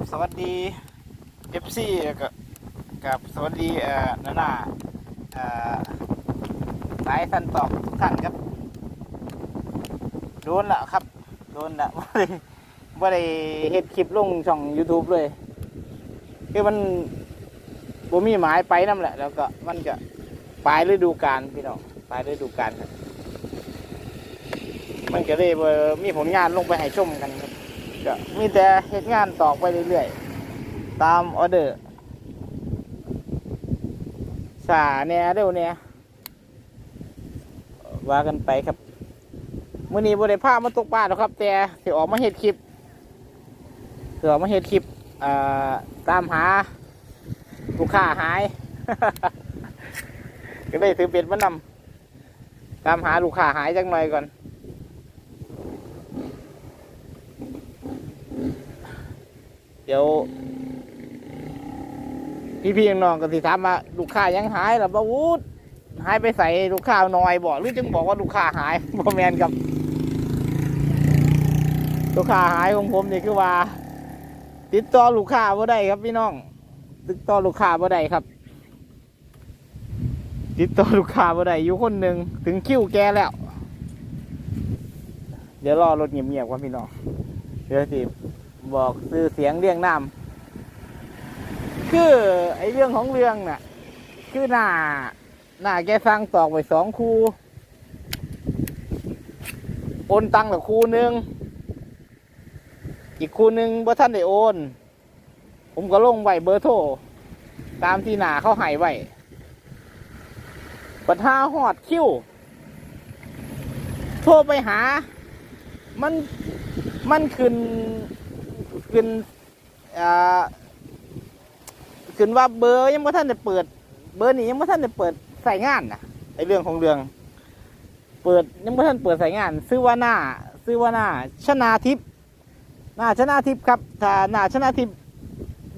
กับสวัสดีเอฟซีกับกับสวัสดีเอ่อนานาเอ่อสายสันตอบทุกท่านครับ โดนละครับ โดนละไม่ได้ไม่ได้เฮ็ดคลิปลงช่อง YouTube เลย คือมันบ่มีหมายไปนั่นแหละ แล้วก็มันก็ปลายฤดูกาลพี่น้องปลายฤดูกาลครับมันก็เลยบ่มีผลงานลงไปให้ชมกันครับ ก็มีแต่เหตุงานต่อไปเรื่อยๆ ตามออเดอร์สาเนี่ยเดี๋ยวเนี่ยว่ากันไปครับมื่อนี้บริภามาตกปลาหรอกครับ แต่สิออกมาเฮ็ดคลิปสิออกมาเฮ็ดคลิปตามหาลูกค้าหาย ก็ได้ถือเป็ดมานำตามหาลูกค้าหายจังหน่อยก่อน ดี๋ยว พี่พี่น้องๆก็สิถามว่าลูกค้ายังหายหรือบ่วูดหายไปใส่ลูกค้าน้อยบ่หรือจึงบอกว่าลูกค้าหายบ่แมนครับลูกค้าหายของผมนี่คือว่า ติดต่อลูกค้าบ่ได้ครับพี่น้อง ติดต่อลูกค้าบ่ได้ครับ ติดต่อลูกค้าบ่ได้อยู่คนหนึ่งถึงคิวแกแล้ว เดี๋ยวรอรถเงียบๆก่อนพี่น้องเดี๋ยวสิ บอกซื้อเสียงเรียงน้ำคือไอเรื่องของเรื่องน่ะ คือหน้าหน้าแกสั่งตอกไปสองคูโอนตังค์กับคูหนึ่งอีกคูหนึ่งบ่ท่านได้โอน ผมก็ลงไว้เบอร์โทรตามที่หน้าเขาหายไว้ปัญหาหอดคิ้วโทรไปหา มัน มันขึ้น ขึ้นอ่าขึ้นว่าเบอร์ยังไม่ท่านได้เปิด เบอร์นี้ยังไม่ท่านได้เปิดใส่งานนะไอเรื่องของเรื่อง เปิดยังไม่ท่านเปิดใส่งาน ซื้อว่าหน้าซื้อว่าหน้าชนาทิพย์หน้าชนาทิพย์ครับถ้าหน้าชนาทิพย์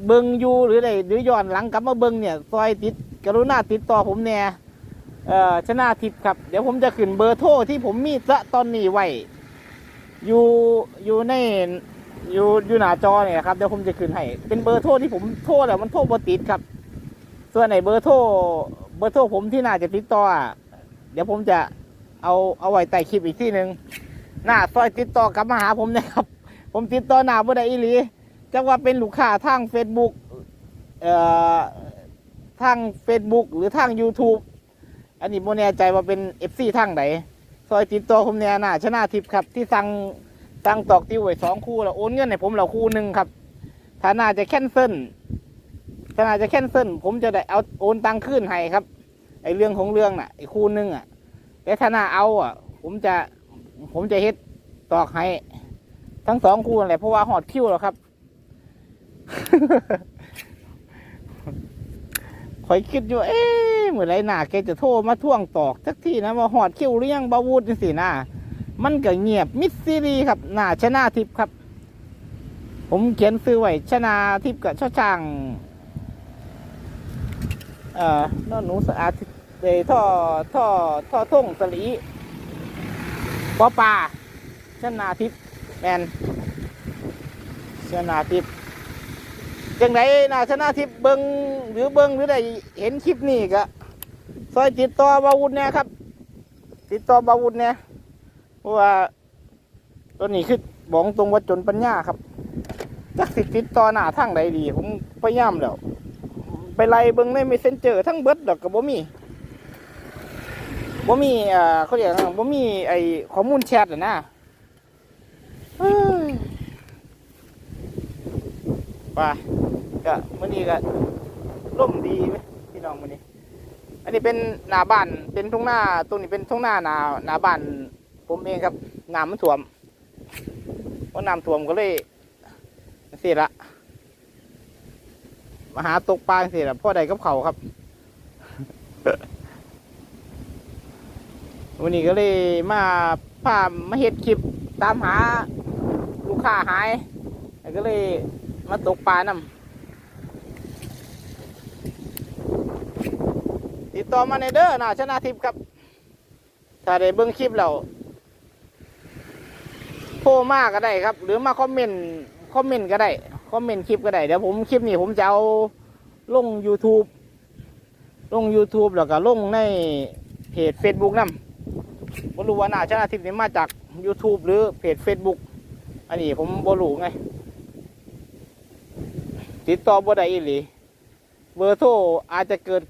เบิงอยู่หรือใดหรือย้อนหลังกลับมาเบิงเนี่ยซอยติดกรุณาติดต่อผมเนี่ยเอ่อชนาทิพย์ครับ เดี๋ยวผมจะขึ้นเบอร์โทรที่ผมมีณตอนนี้ไว้อยู่อยู่ใน อยู่อยู่หน้าจอเนี่ยครับเดี๋ยวผมจะขึ้นให้เป็นเบอร์โทรที่ผมโทรแล้วมันโทรบ่ติดครับ ส่วนไหนเบอร์โทรเบอร์โทรผมที่น่าจะติดต่ออะเดี๋ยวผมจะเอาเอาไว้ใต้คลิปอีกที่หนึ่งหน้าซอยติดต่อกลับมาหาผมนะครับ ผมติดต่อหน้าบ่ได้อีหลีจะว่าเป็นลูกค้าทาง Facebook เอ่อทาง Facebook หรือทาง YouTube อันนี้โมแน่ใจว่าเป็น FC ทางไหนซอยติดต่อผมเนี่ยนะชนะทิพย์ครับที่สั่ง สั่งตอกติวไว้สองคู่แล้วโอนเงินให้ผมเราคู่หนึ่งครับถ้าน่าจะแคนเซิลถ้าน่าจะแคนเซิลผมจะได้เอาโอนตังค์ขึ้นให้ครับ ไอเรื่องของเรื่องน่ะไอคู่หนึ่งอะแต่ถ้าน่าเอาอะ ผมจะผมจะเฮ็ดตอกให้ทั้งสองคู่นั่นแหละเพราะว่าหอดคิวแล้วครับคอยคิดอยู่ เอ๊ะเมื่อไรหน้าแกจะโทรมาท่วงตอกสักทีนะว่าหอดคิวหรือยังบาวูดจังสินะ มันก็เงียบมิดซีรีครับหน้าชนะทิพย์ครับ ผมเขียนซื้อไว้ชนะทิพย์กับช่อช่างเอ่อนอนหนูสะอาดเดยท่อท่อท่อท่งสลีปอปลาชนะทิพย์แมนชนะทิพย์จังไดนาชนะทิพย์เบิงหรือเบิงหรือได้เห็นคลิปนี้ก็ซอยติดต่อบาวุธเนี่ยครับ ติดต่อบาวุธเนี่ย เพราะว่าตัวนี้คือบอกตรงว่าจนปัญญาครับจักสิติดต่อหน้าทางใดดี ผมพยายามแล้วไปไล่เบิงในเมสเซนเจอร์ทั้งเบิดดอกกับบ่มีบ่มีอ่าเขาเรียกว่าบ่มีไอ้ข้อมูลแชทนะเอ้ยไปก็มื่อนี้ก็ร่มดีไหมพี่น้องมื่อนี้ อันนี้เป็นหน้าบ้านเป็นทุ่งหน้าตรงนี้เป็นทุ่งหน้าหน้าหน้าบ้าน ผมเองครับน้ำมันท่วมเพราะน้ำท่วมก็เลยเสียละมาหาตกปลาเสียละพ่อใดกับเขาครับวันนี้ก็เลยมาพามาเฮ็ดคลิปตามหาลูกค้าหายก็เลยมาตกปลานำติดต่อมาในเด้อนาชนะทิพย์ครับ ถ้าได้เบิ่งคลิปแล้ว โทรมาก็ได้ครับ หรือมาคอมเมนต์คอมเมนต์ก็ได้คอมเมนต์คลิปก็ได้ เดี๋ยวผมคลิปนี้ผมจะเอาลง YouTube ลง YouTube แล้วก็ลงในเพจ Facebook นำบ่รู้ว่าหน้าชนะทิพย์นี้มาจาก YouTube หรือเพจ Facebook อันนี้ผมบรู้ไง ติดต่อบ่ได้อีหลีเบอร์โทรอาจจะเกิด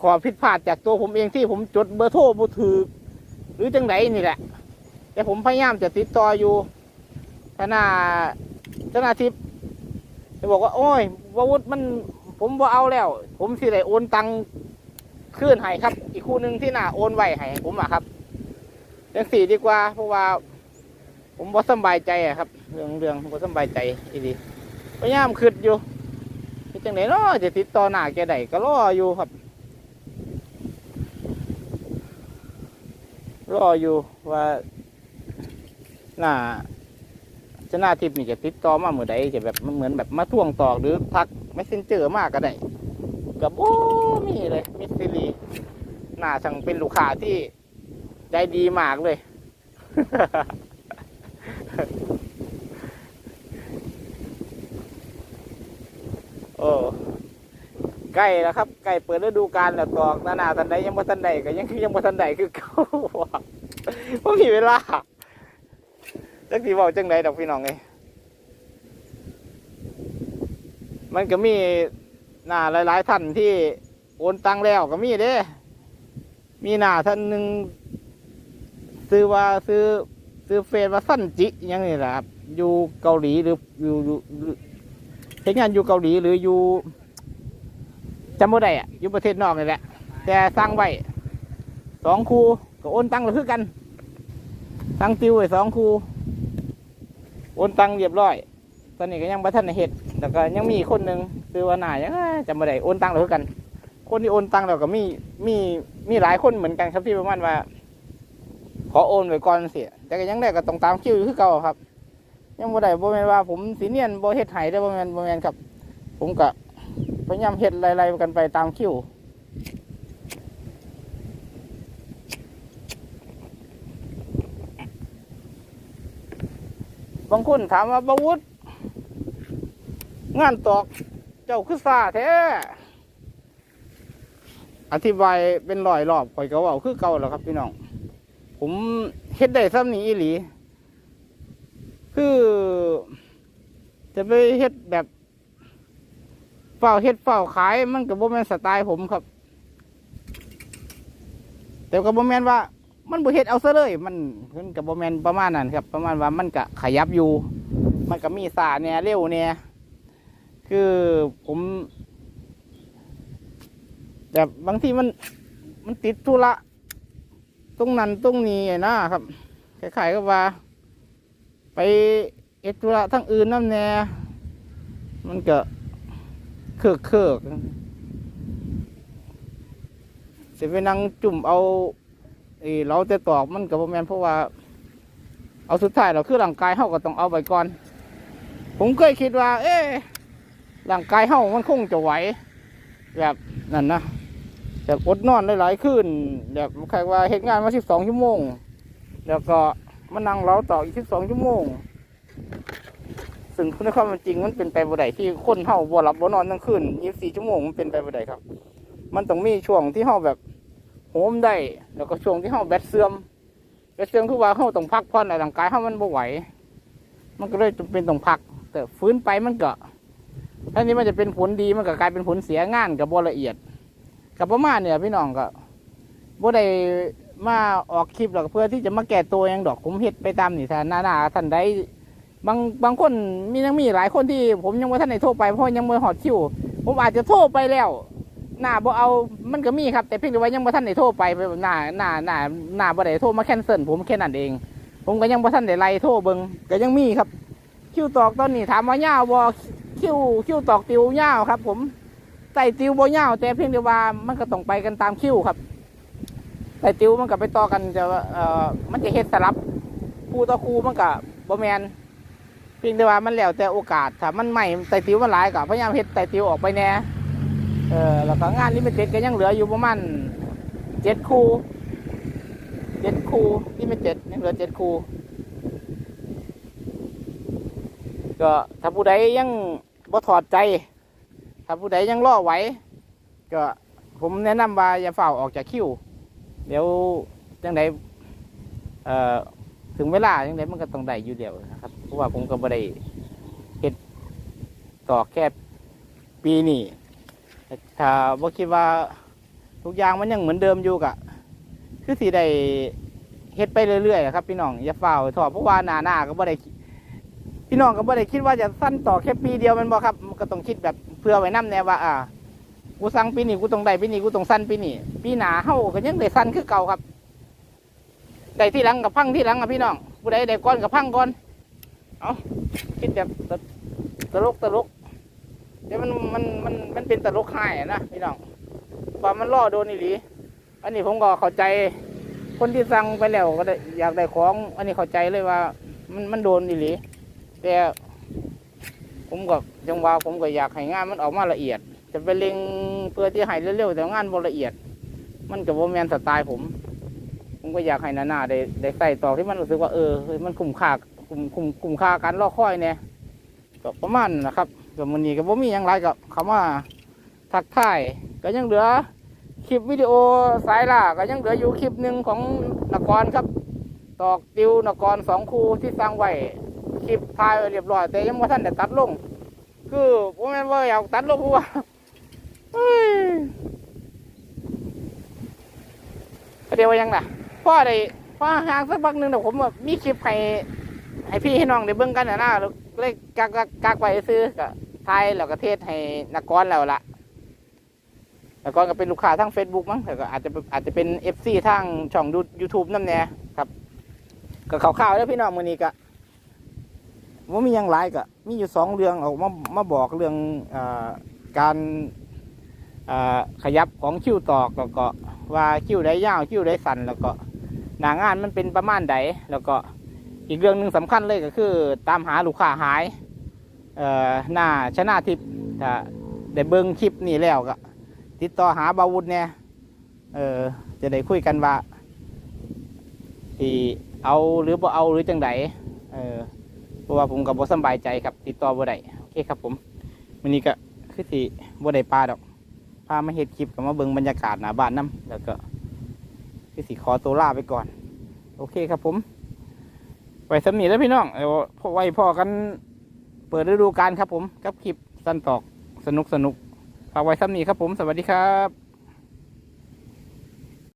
ขอผิดพลาดจากตัวผมเองที่ผมจดเบอร์โทรบ่ถูกหรือจังไดนี่แหละ แต่ผมพยายามจะติดต่ออยู่ธนาธนาทิพย์จะบอกว่า โอ้ยวาวุธมัน ผมบ่าเอาแล้ว ผมสิได้โอนตังคืนให้ครับ อีกคู่หนึ่งที่หน่าโอนไหวให้ผมอะครับจังสี่ดีกว่า เพราะว่า ผมบ่สบายใจอะครับ เรื่องเรื่องบ่สบายใจอีดีพยายามคิดอยู่เฮ็ดจังไหนเนาะจะติดต่อหน้าแกได้ก็รออยู่ครับ รออยู่ว่า หน้าชนะทิพย์นี่จะติดต่อมาเมื่อใดจะแบบมันเหมือนแบบมาท่วงตอกหรือทักไม่เซนเจอมากก็ได้กับโอ้มีเลยมิสซิลีหน้าช่างเป็นลูกค้าที่ใจดีมากเลย โอ้ใกล้แล้วครับใกล้เปิดฤดูกาลแล้วตอกหน้าหนาทันใดยังบ่ทันใดก็ยังยังบ่ทันใดคือเก่าบ่มีเวลา จักสิเว้าจังไดดอกพี่น้องเอ้ยมันก็มีหน้าหลาย ๆ ท่านที่โอนตังแล้วก็มีเด้ มีหน้าท่านหนึ่งซื้อว่าซื้อซื้อเฟซว่าสั้นจิยังนี่แหละครับอยู่เกาหลีหรืออยู่อยู่อยู่เฮ็ดงานอยู่เกาหลีหรืออยู่จำบ่ได้อะอยู่ประเทศนอกนี่แหละ แต่สร้างไว้สองคูก็โอนตังค์แล้วคือกัน ตังติวไว้สองคู โอนตังเรียบร้อย ตอนนี้ก็ยังบ่ทันเฮ็ดแล้วก็ยังมีคนหนึ่งซื้อว่าหน้ายังจำบ่ได้โอนตังค์แล้วกัน คนที่โอนตังค์แล้วก็มีมีมีหลายคนเหมือนกันครับที่ประมาณว่า ขอโอนไว้ก่อนเสียแต่ก็ยังได้ก็ต้องตามคิวอยู่คือเก่าครับ ยังบ่ได้บ่แม่นว่า ผมสีเนียนบ่เฮ็ดไห้ได้บ่แม่นบ่แม่นครับ ผมก็พยายามเฮ็ดไล่ๆกันไปตามคิวางคนถามว่าบาวุฒงานตอกเจ้าคือซาแท้ อธิบายเป็นร้อยรอบข่อยก็เว่าคือเก่าแล้วครับพี่น้อง ผมเฮ็ดได้ซ้ำนี้อีหลี คือ จะไปเฮ็ดแบบเฝ้าเฮ็ดเฝ้าขายมันก็บ่แมนสไตล์ผมครับ แต่ก็บ่แมนว่า มันบ่เฮ็ดเอาซะเลย มันมันก็บ่แม่นประมาณนั้นครับ ประมาณว่ามันก็ขยับอยู่ มันก็มีสาเนี่ยเร็วเนี่ยคือผมแบบบางทีมันมันติดธุระตรงนั้นตรงนี้นะครับคล้ายๆกับว่า ไปเอ็ดธุระทั้งอื่นน้ำแน่มันก็เคือกเคือกเสียไปนั่งจุ่มเอา เออเราจะตอกมันกับแมนเพราะว่า เอาสุดท้ายเราคือร่างกายเฮาก็ต้องเอาไปก่อน ผมเคยคิดว่า เอ๊ะร่างกายเฮามันคงจะไหวแบบนั่นนะแบบอดนอนหลายๆคืนแบบใครว่าเหตุงานมาสิบสองชั่วโมง แล้วก็มานั่งเล้าต่ออีกสิบสองชั่วโมงซึ่งในความจริงมันเป็นไปบ่ได้ที่คนเฮาบ่หลับบ่นอนทั้งคืนยี่สิบสี่ชั่วโมงมันเป็นไปบ่ได้ครับ มันต้องมีช่วงที่เฮาแบบ หมได้ แล้วก็ช่วงที่เฮาแบตเสื่อมแบตเสื่อมคือว่าเฮาต้องพักผ่อนในร่างกายเฮามันบ่ไหว มันก็เลยจำเป็นต้องพัก แต่ฟื้นไปมันก็ถ้านี้มันจะเป็นผลดีมันก็กลายเป็นผลเสียงานกับบละเอียด กับประมาณเนี่ยพี่น้องก็บ่ได้มาออกคลิปหรอกเพื่อที่จะมาแก้ตัวหยังดอกผมเฮ็ดไปตามนี่ท่านหน้าท่านใดบางบางคนมียังมีหลายคนที่ผมยังว่าท่านได้โทรไปเพราะยังไม่หอดคิว ผมอาจจะโทรไปแล้ว หน้าบ่เอามันก็มีครับ แต่เพียงแต่ว่ายังบ่ท่านได้โทรไปไปหน้าหน้าหน้าหน้าบ่ได้โทรมาแคนเซิลผมแค่นั้นเอง ผมก็ยังบ่ท่านได้ไล่โทรเบิ่งก็ยังมีครับ คิวตอกตอนนี้ถามว่ายาวบ่คิวคิวตอกติวยาวครับ ผมไต่ติวบ่ยาวแต่เพียงแต่ว่ามันก็ต้องไปกันตามคิวครับไต่ติวมันก็ไปต่อกันจะเอ่อมันจะเฮ็ดสลับคู่ต่อคู่มันก็บ่แมนเพียงแต่ว่ามันแล้วแต่โอกาสถ้ามันใหม่ไต่ติวมันหลายก็พยายามเฮ็ดไต่ติวออกไปแน่ เออแล้วก็งานลิมิเต็ดก็ยังเหลืออยู่ประมาณเจ็ดคู่เจ็ดคู่ลิมิเต็ดยังเหลือเจ็ดคู่ก็ถ้าผู้ใดยังบ่ถอดใจ ถ้าผู้ใดยังรอไหวก็ผมแนะนำว่าอย่าเฝ้าออกจากคิว เดี๋ยวจังไดเอ่อถึงเวลาจังไดมันก็ต้องได้อยู่เดียวนะครับ เพราะว่าผมก็บ่ได้เฮ็ดต่อแค่ปีนี้ ถ้าบ่คิดว่าทุกอย่างมันยังเหมือนเดิมอยู่กะคือสิได้เฮ็ดไปเรื่อยๆครับ พี่น้องอย่าเฝ้าถอดเพราะว่าหน้าหน้าก็บ่ได้คิดพี่น้องก็บ่ได้คิดว่าจะสั้นต่อแค่ปีเดียวมันบ่ครับก็ต้องคิดแบบเพื่อไว้นํแน่ว่า อ่ากูสั่งปีนี้กูต้องได้ปีนี้กูต้องสั้นปีนี้ปีหนาเฮาก็ยังได้สั้นคือเก่าครับได้ที่หลังกับพังที่หลังอะพี่น้องผู้ใดได้ก่อนกับพังก่อนเอาคิดแบบตลกตลก มันมันมันมันเป็นตลกหายนะพี่น้องว่ามันล่อโดนอีหลี อันนี้ผมก็เข้าใจ คนที่สั่งไปแล้วก็ได้อยากได้ของ อันนี้เข้าใจเลยว่า มันมันโดนอีหลี แต่ ผมก็จังว่าผมก็อยากให้งานมันออกมาละเอียด จะไปเล็งเพื่อที่ให้เร็วๆแต่งานบ่ละเอียด มันกับว่าแมนสไตล์ผม ผมก็อยากให้นานาได้ได้ใส่ต่อที่มันรู้สึกว่าเออมันคุ้มค่าคุ้มคุ้มคุ้มค่าการรอคอยเนี่ยก็ประมาณนั้นะครับ กับมันนี้ก็บ่มีอย่างไรกับคำว่าทักทายก็ยังเหลือคลิปวิดีโอสายล่าก็ยังเหลืออยู่คลิปหนึ่งของนกรครับ ตอกติวนกรสองคู่ที่สร้างไว้คลิปถ่ายไว้เรียบร้อย แต่ยังไม่ทันได้ตัดลง คือผมแม่ว่าอยากตัดลงเพราะว่าเฮ้ยเดี๋ยวยังน่ะพ่อได้พ่อห่างสักพักหนึ่งเดี๋ยวผมแบบมีคลิปให้ให้พี่ให้น้องได้เบิ่งกันนะนะเลยกักกักกักไว้ซื้อก็ ทยแล้วก็เทศให้นักกรแล้วล่ะนักกรก็เป็นลูกค้าทาง Facebook มั้งแต่ก็อาจจะอาจจะเป็น FC ทางช่องยูทูบนั่นแน่ครับก็ข่าวๆแล้วพี่น้องมือนี้ก็ว่ามียังหลายก็มีอยู่สองเรื่องออกมามาบอกเรื่องอการขยับของคิ้วตอกแล้วก็ว่าคิ้วได้ยาวคิ้วได้สั้นแล้วก็หน้างานมันเป็นประมาณใดแล้วก็อีกเรื่องหนึ่งสำคัญเลยก็คือ ตามหาลูกค้าหาย เอ่อหน้าชนะทิพย์ถ้าได้เบิ้งคลิปนี้แล้วก็ติดต่อหาบาวุฒเนี่ยเออจะได้คุยกันว่าที่เอาหรือบ่เอาหรือจังไดเออเพราะว่าผมกับบ่สบายใจครับ ติดต่อบ่ได้โอเคครับผมวันนี้ก็คือสิบ่ได้ปลาดอกพามาเฮ็ดคลิปกับมาเบิ่งบรรยากาศหนาบ้านน้ำแล้วก็พี่สิขอตัวลาไปก่อน โอเคครับผม ไว้สำนีแล้วพี่น้องเอาพอไว้พอกัน เปิดฤดูกาลครับผมกับคลิปสั้นตอกสนุกสนุกฝากไว้ซ้ำนีครับผมสวัสดีครับ